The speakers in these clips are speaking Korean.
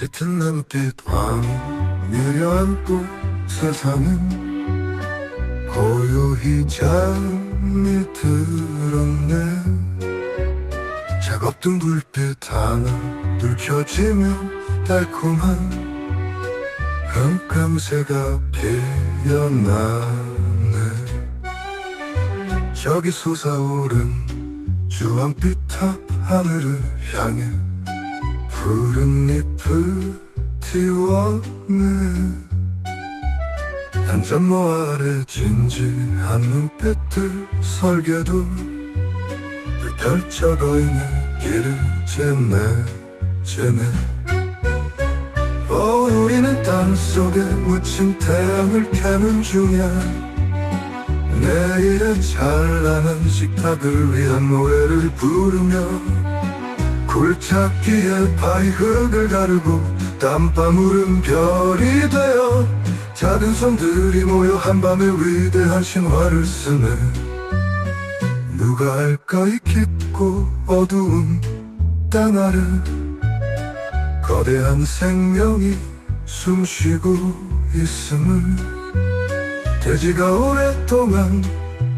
짙은 눈빛 왕유려 안고 세상은 고요히 잠이 들었네. 작업등 불빛 하나 둘 켜지면 달콤한 깜깜새가 피어나네. 저기 솟아오른 주황빛 탑 하늘을 향해 푸른 잎을 띄웠네. 단전모 아 래 진지한 눈빛들 설계도 펼쳐가 있는 길을 쟀네 쟀네 어 우리는 땅속에 묻힌 태양을 캐는 중이야. 내일의 찬란한 식탁을 위한 노래를 부르며 굴착기에 파이 흙을 가르고 땀방울은 별이 되어 작은 손들이 모여 한밤의 위대한 신화를 쓰네 누가 알까 이 깊고 어두운 땅 아래 거대한 생명이 숨쉬고 있음을 돼지가 오랫동안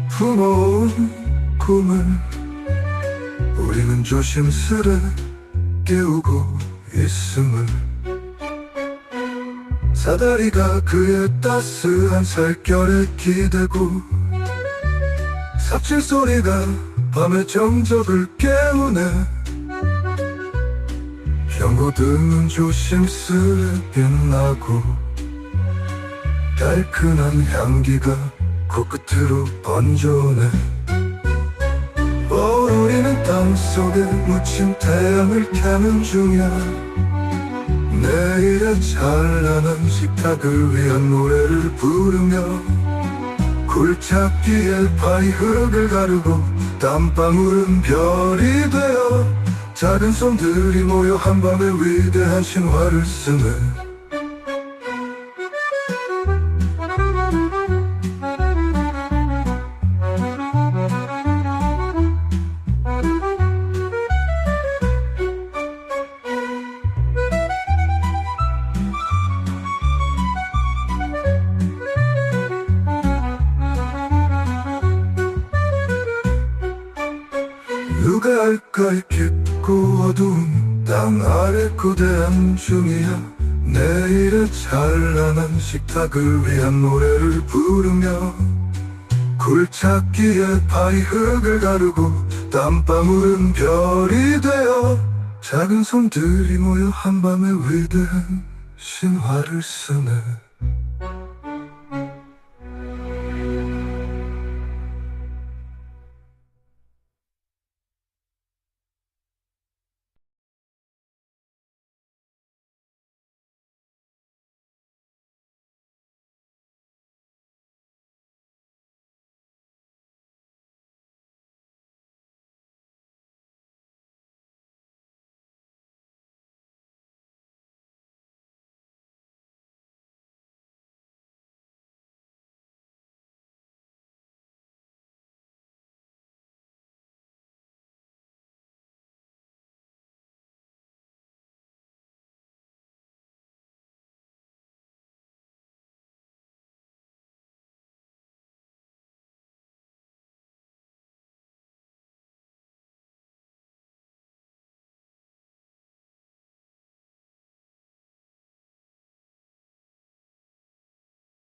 품어온 꿈을 우리는 조심스레 깨우고 있음을. 사다리가 그의 따스한 살결에 기대고 삽질 소리가 밤의 정적을 깨우네. 경고등은 조심스레 빛나고 달큰한 향기가 코끝으로 번져오네 어, 우리는 땅속에 묻힌 태양을 캐는 중이야. 내일의 찬란한 식탁을 위한 노래를 부르며 굴착기에 파이 흙을 가르고 땀방울은 별이 되어 작은 손들이 모여 한밤의 위대한 신화를 쓰네 누가 알까 이 깊고 어두운 땅 아래 고대한 중이야. 내일의 찬란한 식탁을 위한 노래를 부르며 굴착기에 파이 흙을 가르고 땀방울은 별이 되어 작은 손들이 모여 한밤의 위대한 신화를 쓰네